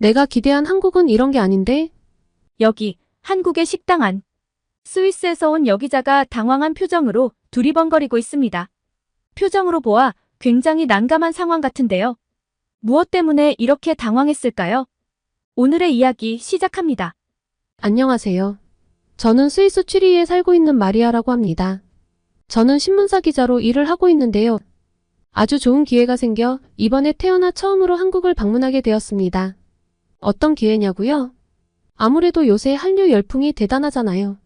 내가 기대한 한국은 이런 게 아닌데? 여기 한국의 식당 안. 스위스에서 온 여기자가 당황한 표정으로 두리번거리고 있습니다. 표정으로 보아 굉장히 난감한 상황 같은데요. 무엇 때문에 이렇게 당황했을까요? 오늘의 이야기 시작합니다. 안녕하세요. 저는 스위스 취리히에 살고 있는 마리아라고 합니다. 저는 신문사 기자로 일을 하고 있는데요. 아주 좋은 기회가 생겨 이번에 태어나 처음으로 한국을 방문하게 되었습니다. 어떤 기회냐고요? 아무래도 요새 한류 열풍이 대단하잖아요.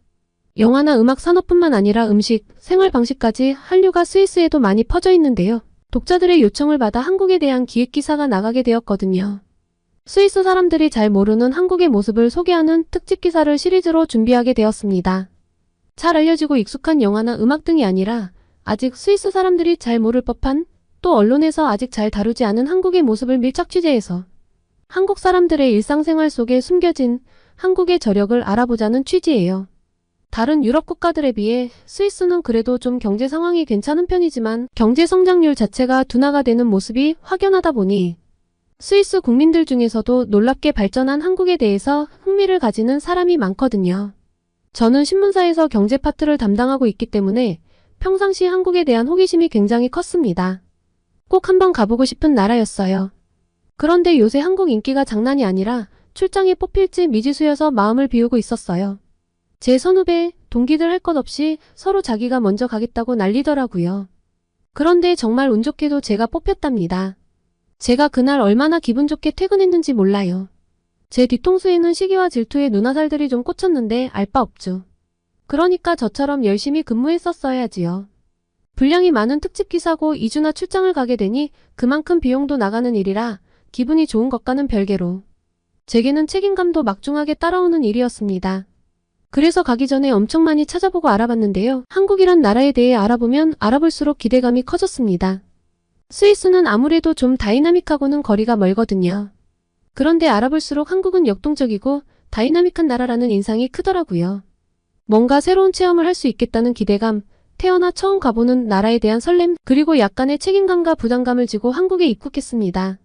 영화나 음악 산업뿐만 아니라 음식, 생활 방식까지 한류가 스위스에도 많이 퍼져 있는데요. 독자들의 요청을 받아 한국에 대한 기획 기사가 나가게 되었거든요. 스위스 사람들이 잘 모르는 한국의 모습을 소개하는 특집 기사를 시리즈로 준비하게 되었습니다. 잘 알려지고 익숙한 영화나 음악 등이 아니라 아직 스위스 사람들이 잘 모를 법한 또 언론에서 아직 잘 다루지 않은 한국의 모습을 밀착 취재해서 한국 사람들의 일상생활 속에 숨겨진 한국의 저력을 알아보자는 취지예요. 다른 유럽 국가들에 비해 스위스는 그래도 좀 경제 상황이 괜찮은 편이지만 경제 성장률 자체가 둔화가 되는 모습이 확연하다 보니 스위스 국민들 중에서도 놀랍게 발전한 한국에 대해서 흥미를 가지는 사람이 많거든요. 저는 신문사에서 경제 파트를 담당하고 있기 때문에 평상시 한국에 대한 호기심이 굉장히 컸습니다. 꼭 한번 가보고 싶은 나라였어요. 그런데 요새 한국 인기가 장난이 아니라 출장에 뽑힐지 미지수여서 마음을 비우고 있었어요. 제 선후배, 동기들 할 것 없이 서로 자기가 먼저 가겠다고 난리더라고요. 그런데 정말 운 좋게도 제가 뽑혔답니다. 제가 그날 얼마나 기분 좋게 퇴근했는지 몰라요. 제 뒤통수에는 시기와 질투의 눈화살들이 좀 꽂혔는데 알 바 없죠. 그러니까 저처럼 열심히 근무했었어야지요. 분량이 많은 특집 기사고 2주나 출장을 가게 되니 그만큼 비용도 나가는 일이라 기분이 좋은 것과는 별개로 제게는 책임감도 막중하게 따라오는 일이었습니다. 그래서 가기 전에 엄청 많이 찾아보고 알아봤는데요. 한국이란 나라에 대해 알아보면 알아볼수록 기대감이 커졌습니다. 스위스는 아무래도 좀 다이나믹하고는 거리가 멀거든요. 그런데 알아볼수록 한국은 역동적이고 다이나믹한 나라라는 인상이 크더라고요. 뭔가 새로운 체험을 할 수 있겠다는 기대감, 태어나 처음 가보는 나라에 대한 설렘, 그리고 약간의 책임감과 부담감을 지고 한국에 입국했습니다.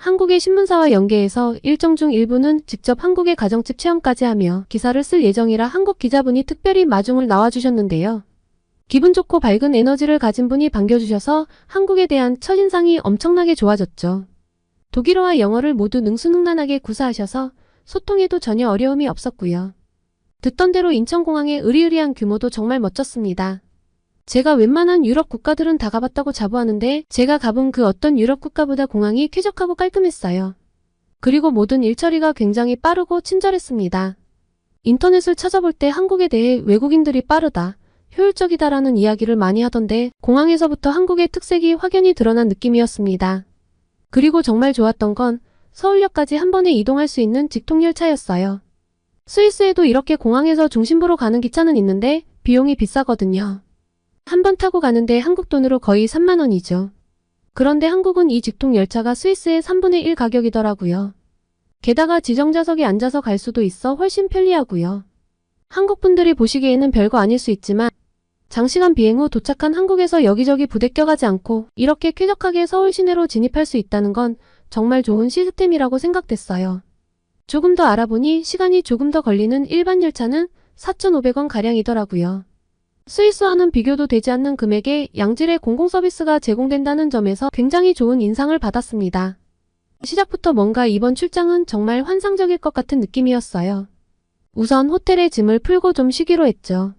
한국의 신문사와 연계해서 일정 중 일부는 직접 한국의 가정집 체험까지 하며 기사를 쓸 예정이라 한국 기자분이 특별히 마중을 나와주셨는데요. 기분 좋고 밝은 에너지를 가진 분이 반겨주셔서 한국에 대한 첫인상이 엄청나게 좋아졌죠. 독일어와 영어를 모두 능수능란하게 구사하셔서 소통에도 전혀 어려움이 없었고요. 듣던 대로 인천공항의 으리으리한 규모도 정말 멋졌습니다. 제가 웬만한 유럽 국가들은 다 가봤다고 자부하는데 제가 가본 그 어떤 유럽 국가보다 공항이 쾌적하고 깔끔했어요. 그리고 모든 일처리가 굉장히 빠르고 친절했습니다. 인터넷을 찾아볼 때 한국에 대해 외국인들이 빠르다, 효율적이다라는 이야기를 많이 하던데 공항에서부터 한국의 특색이 확연히 드러난 느낌이었습니다. 그리고 정말 좋았던 건 서울역까지 한 번에 이동할 수 있는 직통열차였어요. 스위스에도 이렇게 공항에서 중심부로 가는 기차는 있는데 비용이 비싸거든요. 한 번 타고 가는데 한국 돈으로 거의 3만 원이죠. 그런데 한국은 이 직통 열차가 스위스의 3분의 1 가격이더라고요. 게다가 지정좌석에 앉아서 갈 수도 있어 훨씬 편리하고요. 한국 분들이 보시기에는 별거 아닐 수 있지만 장시간 비행 후 도착한 한국에서 여기저기 부대껴가지 않고 이렇게 쾌적하게 서울 시내로 진입할 수 있다는 건 정말 좋은 시스템이라고 생각됐어요. 조금 더 알아보니 시간이 조금 더 걸리는 일반 열차는 4,500원 가량이더라고요. 스위스와는 비교도 되지 않는 금액에 양질의 공공서비스가 제공된다는 점에서 굉장히 좋은 인상을 받았습니다. 시작부터 뭔가 이번 출장은 정말 환상적일 것 같은 느낌이었어요. 우선 호텔에 짐을 풀고 좀 쉬기로 했죠.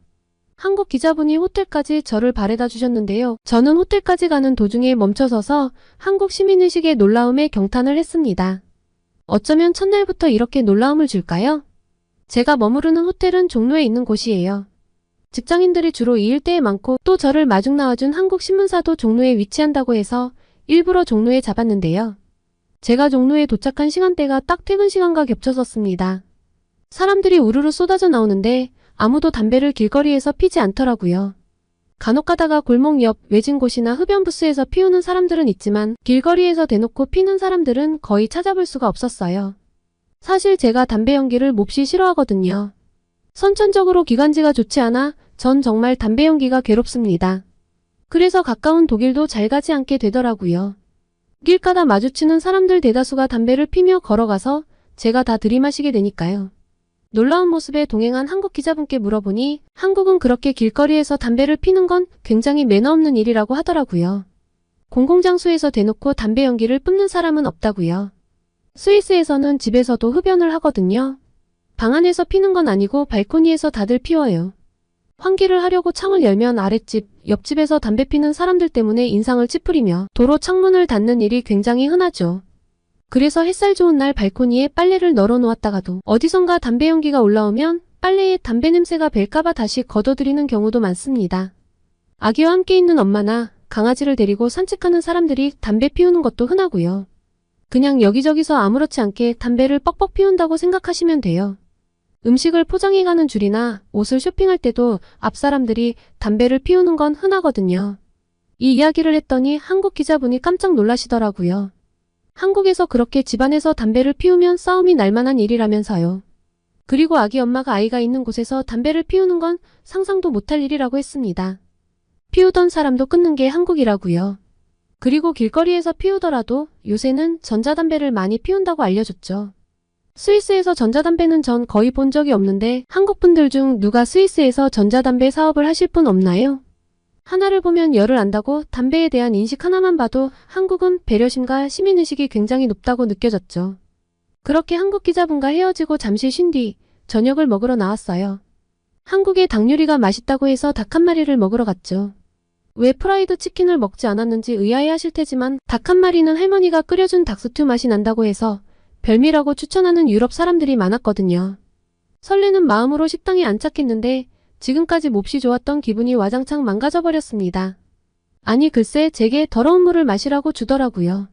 한국 기자분이 호텔까지 저를 바래다 주셨는데요. 저는 호텔까지 가는 도중에 멈춰서서 한국 시민의식의 놀라움에 경탄을 했습니다. 어쩌면 첫날부터 이렇게 놀라움을 줄까요? 제가 머무르는 호텔은 종로에 있는 곳이에요. 직장인들이 주로 이 일대에 많고 또 저를 마중 나와준 한국 신문사도 종로에 위치한다고 해서 일부러 종로에 잡았는데요. 제가 종로에 도착한 시간대가 딱 퇴근 시간과 겹쳐섰습니다. 사람들이 우르르 쏟아져 나오는데 아무도 담배를 길거리에서 피지 않더라고요. 간혹 가다가 골목 옆 외진 곳이나 흡연 부스에서 피우는 사람들은 있지만 길거리에서 대놓고 피는 사람들은 거의 찾아볼 수가 없었어요. 사실 제가 담배 연기를 몹시 싫어하거든요. 선천적으로 기관지가 좋지 않아 전 정말 담배 연기가 괴롭습니다. 그래서 가까운 독일도 잘 가지 않게 되더라고요. 길 가다 마주치는 사람들 대다수가 담배를 피며 걸어가서 제가 다 들이마시게 되니까요. 놀라운 모습에 동행한 한국 기자분께 물어보니 한국은 그렇게 길거리에서 담배를 피는 건 굉장히 매너 없는 일이라고 하더라고요. 공공장소에서 대놓고 담배 연기를 뿜는 사람은 없다고요. 스위스에서는 집에서도 흡연을 하거든요. 방 안에서 피는 건 아니고 발코니에서 다들 피워요. 환기를 하려고 창을 열면 아랫집, 옆집에서 담배 피는 사람들 때문에 인상을 찌푸리며 도로 창문을 닫는 일이 굉장히 흔하죠. 그래서 햇살 좋은 날 발코니에 빨래를 널어 놓았다가도 어디선가 담배 연기가 올라오면 빨래에 담배 냄새가 벨까봐 다시 걷어들이는 경우도 많습니다. 아기와 함께 있는 엄마나 강아지를 데리고 산책하는 사람들이 담배 피우는 것도 흔하고요. 그냥 여기저기서 아무렇지 않게 담배를 뻑뻑 피운다고 생각하시면 돼요. 음식을 포장해가는 줄이나 옷을 쇼핑할 때도 앞 사람들이 담배를 피우는 건 흔하거든요. 이 이야기를 했더니 한국 기자분이 깜짝 놀라시더라고요. 한국에서 그렇게 집안에서 담배를 피우면 싸움이 날 만한 일이라면서요. 그리고 아기 엄마가 아이가 있는 곳에서 담배를 피우는 건 상상도 못할 일이라고 했습니다. 피우던 사람도 끊는 게 한국이라고요. 그리고 길거리에서 피우더라도 요새는 전자담배를 많이 피운다고 알려줬죠. 스위스에서 전자담배는 전 거의 본 적이 없는데 한국 분들 중 누가 스위스에서 전자담배 사업을 하실 분 없나요? 하나를 보면 열을 안다고 담배에 대한 인식 하나만 봐도 한국은 배려심과 시민의식이 굉장히 높다고 느껴졌죠. 그렇게 한국 기자분과 헤어지고 잠시 쉰 뒤 저녁을 먹으러 나왔어요. 한국의 닭 요리가 맛있다고 해서 닭 한 마리를 먹으러 갔죠. 왜 프라이드 치킨을 먹지 않았는지 의아해 하실 테지만 닭 한 마리는 할머니가 끓여준 닭스튜 맛이 난다고 해서 별미라고 추천하는 유럽 사람들이 많았거든요. 설레는 마음으로 식당에 안착했는데 지금까지 몹시 좋았던 기분이 와장창 망가져버렸습니다. 아니 글쎄 제게 더러운 물을 마시라고 주더라고요.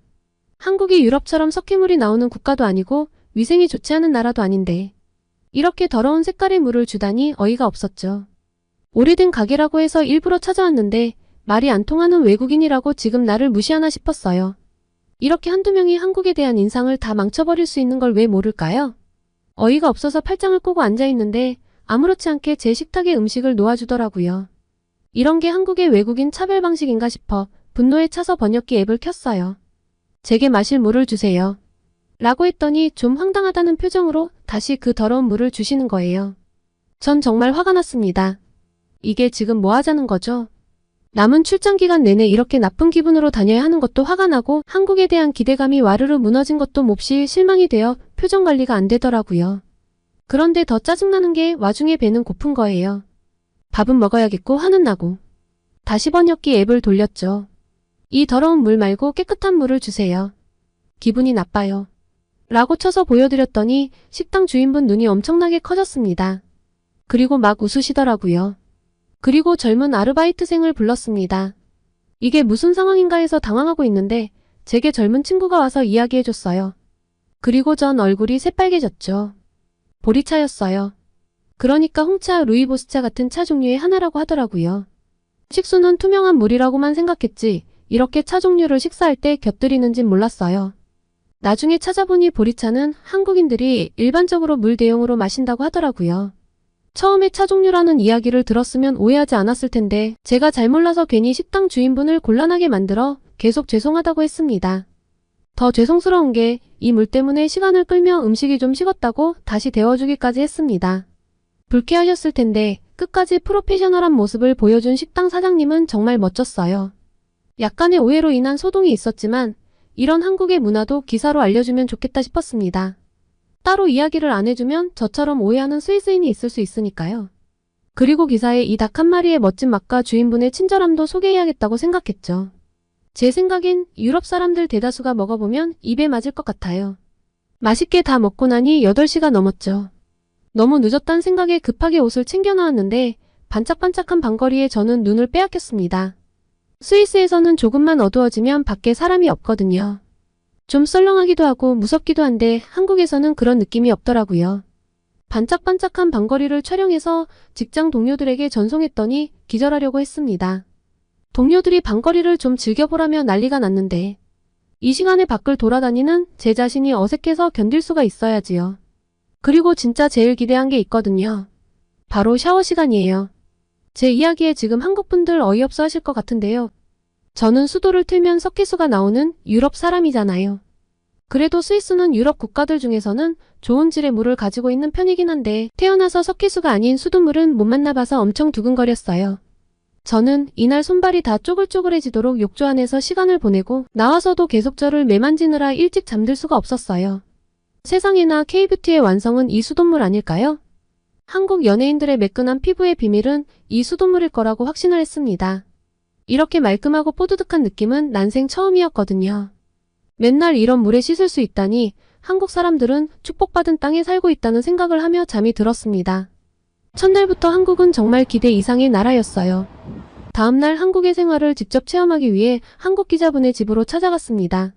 한국이 유럽처럼 석회물이 나오는 국가도 아니고 위생이 좋지 않은 나라도 아닌데 이렇게 더러운 색깔의 물을 주다니 어이가 없었죠. 오래된 가게라고 해서 일부러 찾아왔는데 말이 안 통하는 외국인이라고 지금 나를 무시하나 싶었어요. 이렇게 한두 명이 한국에 대한 인상을 다 망쳐버릴 수 있는 걸 왜 모를까요? 어이가 없어서 팔짱을 꼬고 앉아있는데 아무렇지 않게 제 식탁에 음식을 놓아주더라고요. 이런 게 한국의 외국인 차별 방식인가 싶어 분노에 차서 번역기 앱을 켰어요. 제게 마실 물을 주세요. 라고 했더니 좀 황당하다는 표정으로 다시 그 더러운 물을 주시는 거예요. 전 정말 화가 났습니다. 이게 지금 뭐 하자는 거죠? 남은 출장 기간 내내 이렇게 나쁜 기분으로 다녀야 하는 것도 화가 나고 한국에 대한 기대감이 와르르 무너진 것도 몹시 실망이 되어 표정 관리가 안 되더라고요. 그런데 더 짜증나는 게 와중에 배는 고픈 거예요. 밥은 먹어야겠고 화는 나고. 다시 번역기 앱을 돌렸죠. 이 더러운 물 말고 깨끗한 물을 주세요. 기분이 나빠요. 라고 쳐서 보여드렸더니 식당 주인분 눈이 엄청나게 커졌습니다. 그리고 막 웃으시더라고요. 그리고 젊은 아르바이트생을 불렀습니다. 이게 무슨 상황인가 해서 당황하고 있는데 제게 젊은 친구가 와서 이야기해줬어요. 그리고 전 얼굴이 새빨개졌죠. 보리차였어요. 그러니까 홍차, 루이보스차 같은 차 종류의 하나라고 하더라고요. 식수는 투명한 물이라고만 생각했지 이렇게 차 종류를 식사할 때 곁들이는진 몰랐어요. 나중에 찾아보니 보리차는 한국인들이 일반적으로 물 대용으로 마신다고 하더라고요. 처음에 차 종류라는 이야기를 들었으면 오해하지 않았을 텐데 제가 잘 몰라서 괜히 식당 주인분을 곤란하게 만들어 계속 죄송하다고 했습니다. 더 죄송스러운 게 이 물 때문에 시간을 끌며 음식이 좀 식었다고 다시 데워주기까지 했습니다. 불쾌하셨을 텐데 끝까지 프로페셔널한 모습을 보여준 식당 사장님은 정말 멋졌어요. 약간의 오해로 인한 소동이 있었지만 이런 한국의 문화도 기사로 알려주면 좋겠다 싶었습니다. 따로 이야기를 안 해주면 저처럼 오해하는 스위스인이 있을 수 있으니까요. 그리고 기사에 이 닭 한 마리의 멋진 맛과 주인분의 친절함도 소개해야겠다고 생각했죠. 제 생각엔 유럽 사람들 대다수가 먹어보면 입에 맞을 것 같아요. 맛있게 다 먹고 나니 8시가 넘었죠. 너무 늦었단 생각에 급하게 옷을 챙겨 나왔는데 반짝반짝한 방거리에 저는 눈을 빼앗겼습니다. 스위스에서는 조금만 어두워지면 밖에 사람이 없거든요. 좀 썰렁하기도 하고 무섭기도 한데 한국에서는 그런 느낌이 없더라고요. 반짝반짝한 방거리를 촬영해서 직장 동료들에게 전송했더니 기절하려고 했습니다. 동료들이 방거리를 좀 즐겨보라며 난리가 났는데 이 시간에 밖을 돌아다니는 제 자신이 어색해서 견딜 수가 있어야지요. 그리고 진짜 제일 기대한 게 있거든요. 바로 샤워 시간이에요. 제 이야기에 지금 한국분들 어이없어 하실 것 같은데요. 저는 수도를 틀면 석회수가 나오는 유럽 사람이잖아요. 그래도 스위스는 유럽 국가들 중에서는 좋은 질의 물을 가지고 있는 편이긴 한데 태어나서 석회수가 아닌 수돗물은 못 만나봐서 엄청 두근거렸어요. 저는 이날 손발이 다 쪼글쪼글해지도록 욕조 안에서 시간을 보내고 나와서도 계속 저를 매만지느라 일찍 잠들 수가 없었어요. 세상에나 K뷰티의 완성은 이 수돗물 아닐까요? 한국 연예인들의 매끈한 피부의 비밀은 이 수돗물일 거라고 확신을 했습니다. 이렇게 말끔하고 뽀드득한 느낌은 난생 처음이었거든요. 맨날 이런 물에 씻을 수 있다니 한국 사람들은 축복받은 땅에 살고 있다는 생각을 하며 잠이 들었습니다. 첫날부터 한국은 정말 기대 이상의 나라였어요. 다음날 한국의 생활을 직접 체험하기 위해 한국 기자분의 집으로 찾아갔습니다.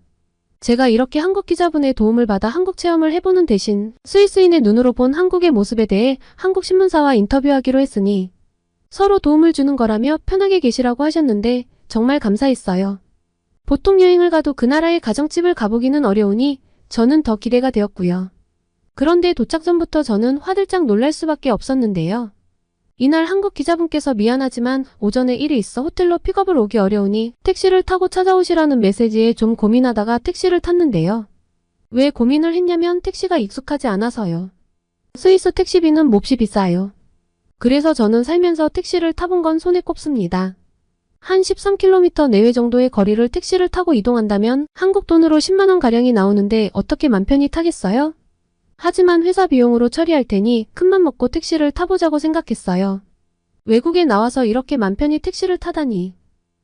제가 이렇게 한국 기자분의 도움을 받아 한국 체험을 해보는 대신 스위스인의 눈으로 본 한국의 모습에 대해 한국 신문사와 인터뷰하기로 했으니 서로 도움을 주는 거라며 편하게 계시라고 하셨는데 정말 감사했어요. 보통 여행을 가도 그 나라의 가정집을 가보기는 어려우니 저는 더 기대가 되었고요. 그런데 도착 전부터 저는 화들짝 놀랄 수밖에 없었는데요. 이날 한국 기자분께서 미안하지만 오전에 일이 있어 호텔로 픽업을 오기 어려우니 택시를 타고 찾아오시라는 메시지에 좀 고민하다가 택시를 탔는데요. 왜 고민을 했냐면 택시가 익숙하지 않아서요. 스위스 택시비는 몹시 비싸요. 그래서 저는 살면서 택시를 타본 건 손에 꼽습니다. 한 13km 내외 정도의 거리를 택시를 타고 이동한다면 한국 돈으로 10만원 가량이 나오는데 어떻게 맘 편히 타겠어요? 하지만 회사 비용으로 처리할 테니 큰맘 먹고 택시를 타보자고 생각했어요. 외국에 나와서 이렇게 맘 편히 택시를 타다니.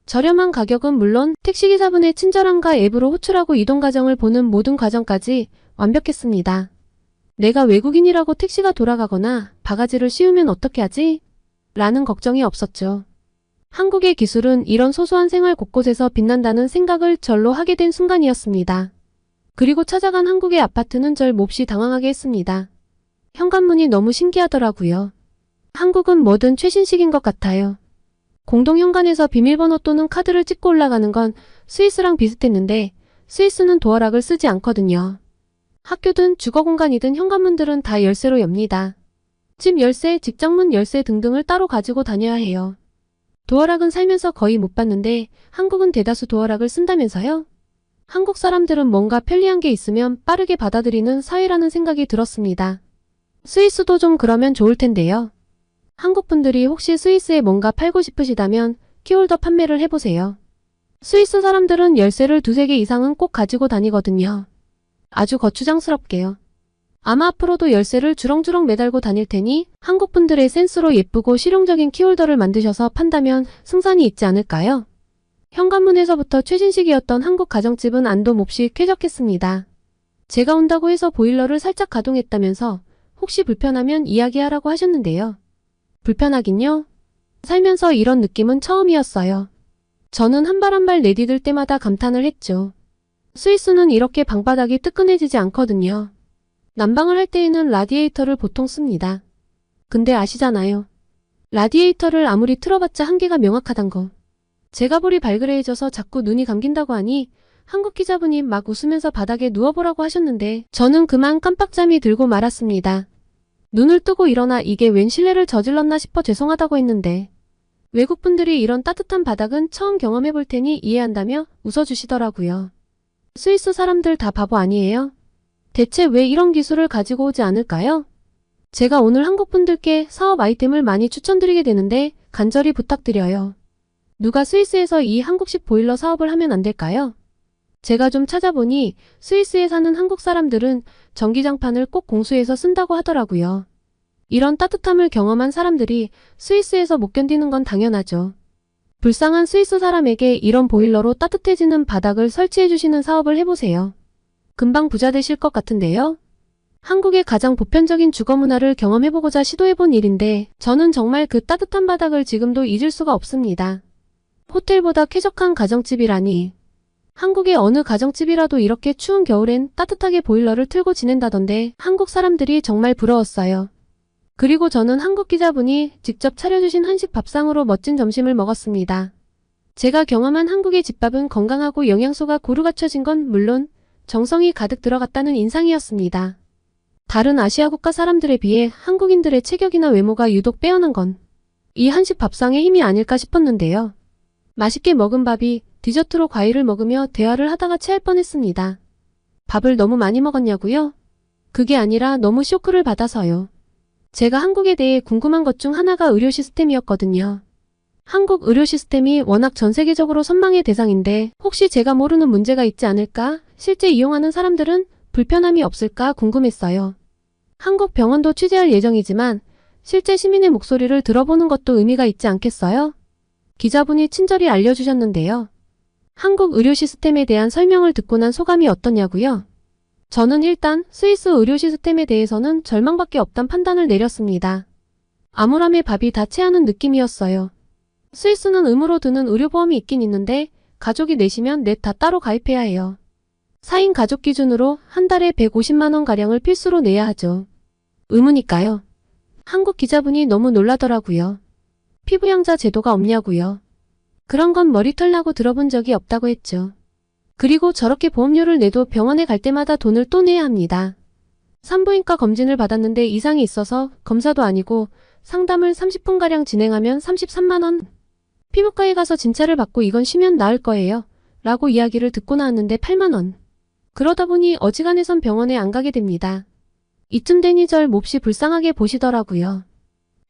저렴한 가격은 물론 택시기사분의 친절함과 앱으로 호출하고 이동 과정을 보는 모든 과정까지 완벽했습니다. 내가 외국인이라고 택시가 돌아가거나 바가지를 씌우면 어떻게 하지? 라는 걱정이 없었죠. 한국의 기술은 이런 소소한 생활 곳곳에서 빛난다는 생각을 절로 하게 된 순간이었습니다. 그리고 찾아간 한국의 아파트는 절 몹시 당황하게 했습니다. 현관문이 너무 신기하더라고요. 한국은 뭐든 최신식인 것 같아요. 공동 현관에서 비밀번호 또는 카드를 찍고 올라가는 건 스위스랑 비슷했는데 스위스는 도어락을 쓰지 않거든요. 학교든 주거공간이든 현관문들은 다 열쇠로 엽니다. 집 열쇠, 직장문 열쇠 등등을 따로 가지고 다녀야 해요. 도어락은 살면서 거의 못 봤는데 한국은 대다수 도어락을 쓴다면서요? 한국 사람들은 뭔가 편리한 게 있으면 빠르게 받아들이는 사회라는 생각이 들었습니다. 스위스도 좀 그러면 좋을 텐데요. 한국 분들이 혹시 스위스에 뭔가 팔고 싶으시다면 키홀더 판매를 해보세요. 스위스 사람들은 열쇠를 두세 개 이상은 꼭 가지고 다니거든요. 아주 거추장스럽게요. 아마 앞으로도 열쇠를 주렁주렁 매달고 다닐 테니 한국 분들의 센스로 예쁘고 실용적인 키홀더를 만드셔서 판다면 승산이 있지 않을까요? 현관문에서부터 최신식이었던 한국 가정집은 안도 몹시 쾌적했습니다. 제가 온다고 해서 보일러를 살짝 가동했다면서 혹시 불편하면 이야기하라고 하셨는데요. 불편하긴요? 살면서 이런 느낌은 처음이었어요. 저는 한 발 한 발 내디딜 때마다 감탄을 했죠. 스위스는 이렇게 방바닥이 뜨끈해지지 않거든요. 난방을 할 때에는 라디에이터를 보통 씁니다. 근데 아시잖아요. 라디에이터를 아무리 틀어봤자 한계가 명확하단 거. 제가 볼이 발그레해져서 자꾸 눈이 감긴다고 하니 한국 기자분이 막 웃으면서 바닥에 누워보라고 하셨는데 저는 그만 깜빡잠이 들고 말았습니다. 눈을 뜨고 일어나 이게 웬 실례를 저질렀나 싶어 죄송하다고 했는데 외국분들이 이런 따뜻한 바닥은 처음 경험해 볼 테니 이해한다며 웃어주시더라고요. 스위스 사람들 다 바보 아니에요? 대체 왜 이런 기술을 가지고 오지 않을까요? 제가 오늘 한국 분들께 사업 아이템을 많이 추천드리게 되는데 간절히 부탁드려요. 누가 스위스에서 이 한국식 보일러 사업을 하면 안 될까요? 제가 좀 찾아보니 스위스에 사는 한국 사람들은 전기장판을 꼭 공수해서 쓴다고 하더라고요. 이런 따뜻함을 경험한 사람들이 스위스에서 못 견디는 건 당연하죠. 불쌍한 스위스 사람에게 이런 보일러로 따뜻해지는 바닥을 설치해주시는 사업을 해보세요. 금방 부자 되실 것 같은데요? 한국의 가장 보편적인 주거 문화를 경험해보고자 시도해본 일인데 저는 정말 그 따뜻한 바닥을 지금도 잊을 수가 없습니다. 호텔보다 쾌적한 가정집이라니. 한국의 어느 가정집이라도 이렇게 추운 겨울엔 따뜻하게 보일러를 틀고 지낸다던데 한국 사람들이 정말 부러웠어요. 그리고 저는 한국 기자분이 직접 차려주신 한식 밥상으로 멋진 점심을 먹었습니다. 제가 경험한 한국의 집밥은 건강하고 영양소가 고루 갖춰진 건 물론 정성이 가득 들어갔다는 인상이었습니다. 다른 아시아 국가 사람들에 비해 한국인들의 체격이나 외모가 유독 빼어난 건 이 한식 밥상의 힘이 아닐까 싶었는데요. 맛있게 먹은 밥이 디저트로 과일을 먹으며 대화를 하다가 체할 뻔했습니다. 밥을 너무 많이 먹었냐고요? 그게 아니라 너무 쇼크를 받아서요. 제가 한국에 대해 궁금한 것 중 하나가 의료 시스템이었거든요. 한국 의료 시스템이 워낙 전 세계적으로 선망의 대상인데 혹시 제가 모르는 문제가 있지 않을까? 실제 이용하는 사람들은 불편함이 없을까 궁금했어요. 한국 병원도 취재할 예정이지만 실제 시민의 목소리를 들어보는 것도 의미가 있지 않겠어요? 기자분이 친절히 알려주셨는데요. 한국 의료 시스템에 대한 설명을 듣고 난 소감이 어떠냐고요? 저는 일단 스위스 의료 시스템에 대해서는 절망밖에 없단 판단을 내렸습니다. 암울함에 밥이 다 체하는 느낌이었어요. 스위스는 의무로 드는 의료보험이 있긴 있는데 가족이 내시면 넷 다 따로 가입해야 해요. 4인 가족 기준으로 한 달에 150만원 가량을 필수로 내야 하죠. 의무니까요. 한국 기자분이 너무 놀라더라고요. 피부양자 제도가 없냐고요. 그런 건 머리털 나고 들어본 적이 없다고 했죠. 그리고 저렇게 보험료를 내도 병원에 갈 때마다 돈을 또 내야 합니다. 산부인과 검진을 받았는데 이상이 있어서 검사도 아니고 상담을 30분가량 진행하면 33만원. 피부과에 가서 진찰을 받고 이건 쉬면 나을 거예요. 라고 이야기를 듣고 나왔는데 8만원. 그러다 보니 어지간해선 병원에 안 가게 됩니다. 이쯤 되니 절 몹시 불쌍하게 보시더라고요.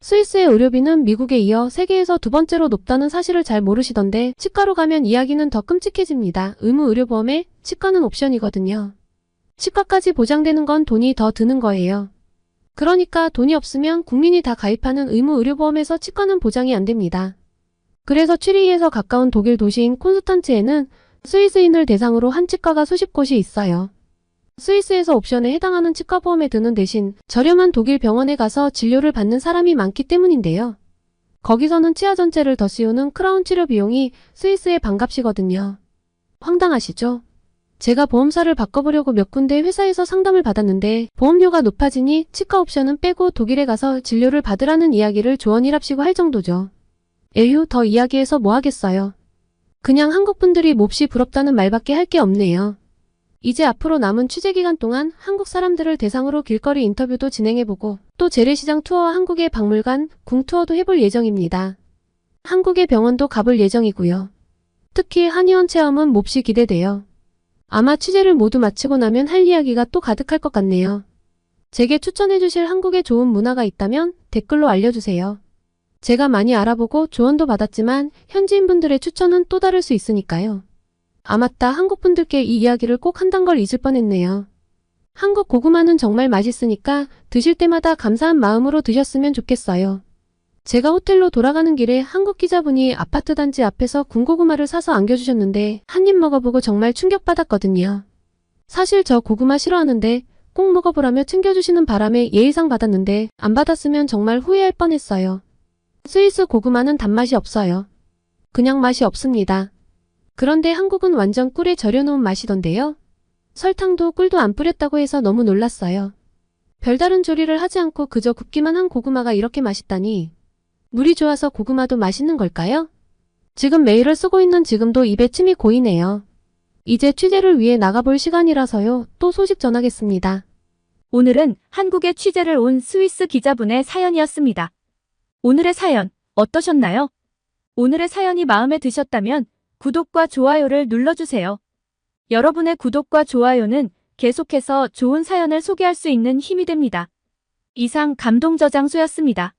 스위스의 의료비는 미국에 이어 세계에서 두 번째로 높다는 사실을 잘 모르시던데 치과로 가면 이야기는 더 끔찍해집니다. 의무 의료보험에 치과는 옵션이거든요. 치과까지 보장되는 건 돈이 더 드는 거예요. 그러니까 돈이 없으면 국민이 다 가입하는 의무 의료보험에서 치과는 보장이 안 됩니다. 그래서 취리히에서 가까운 독일 도시인 콘스탄츠에는 스위스인을 대상으로 한 치과가 수십 곳이 있어요. 스위스에서 옵션에 해당하는 치과 보험에 드는 대신 저렴한 독일 병원에 가서 진료를 받는 사람이 많기 때문인데요. 거기서는 치아 전체를 더 씌우는 크라운 치료 비용이 스위스의 반값이거든요. 황당하시죠? 제가 보험사를 바꿔보려고 몇 군데 회사에서 상담을 받았는데 보험료가 높아지니 치과 옵션은 빼고 독일에 가서 진료를 받으라는 이야기를 조언이랍시고 할 정도죠. 에휴 더 이야기해서 뭐 하겠어요. 그냥 한국 분들이 몹시 부럽다는 말밖에 할 게 없네요. 이제 앞으로 남은 취재 기간 동안 한국 사람들을 대상으로 길거리 인터뷰도 진행해보고 또 재래시장 투어와 한국의 박물관, 궁 투어도 해볼 예정입니다. 한국의 병원도 가볼 예정이고요. 특히 한의원 체험은 몹시 기대돼요. 아마 취재를 모두 마치고 나면 할 이야기가 또 가득할 것 같네요. 제게 추천해주실 한국의 좋은 문화가 있다면 댓글로 알려주세요. 제가 많이 알아보고 조언도 받았지만 현지인분들의 추천은 또 다를 수 있으니까요. 아 맞다 한국 분들께 이 이야기를 꼭 한단 걸 잊을 뻔했네요. 한국 고구마는 정말 맛있으니까 드실 때마다 감사한 마음으로 드셨으면 좋겠어요. 제가 호텔로 돌아가는 길에 한국 기자분이 아파트 단지 앞에서 군고구마를 사서 안겨주셨는데 한 입 먹어보고 정말 충격받았거든요. 사실 저 고구마 싫어하는데 꼭 먹어보라며 챙겨주시는 바람에 예의상 받았는데 안 받았으면 정말 후회할 뻔했어요. 스위스 고구마는 단맛이 없어요. 그냥 맛이 없습니다. 그런데 한국은 완전 꿀에 절여놓은 맛이던데요. 설탕도 꿀도 안 뿌렸다고 해서 너무 놀랐어요. 별다른 조리를 하지 않고 그저 굽기만 한 고구마가 이렇게 맛있다니. 물이 좋아서 고구마도 맛있는 걸까요? 지금 메일을 쓰고 있는 지금도 입에 침이 고이네요. 이제 취재를 위해 나가볼 시간이라서요. 또 소식 전하겠습니다. 오늘은 한국에 취재를 온 스위스 기자분의 사연이었습니다. 오늘의 사연 어떠셨나요? 오늘의 사연이 마음에 드셨다면 구독과 좋아요를 눌러주세요. 여러분의 구독과 좋아요는 계속해서 좋은 사연을 소개할 수 있는 힘이 됩니다. 이상 감동 저장소였습니다.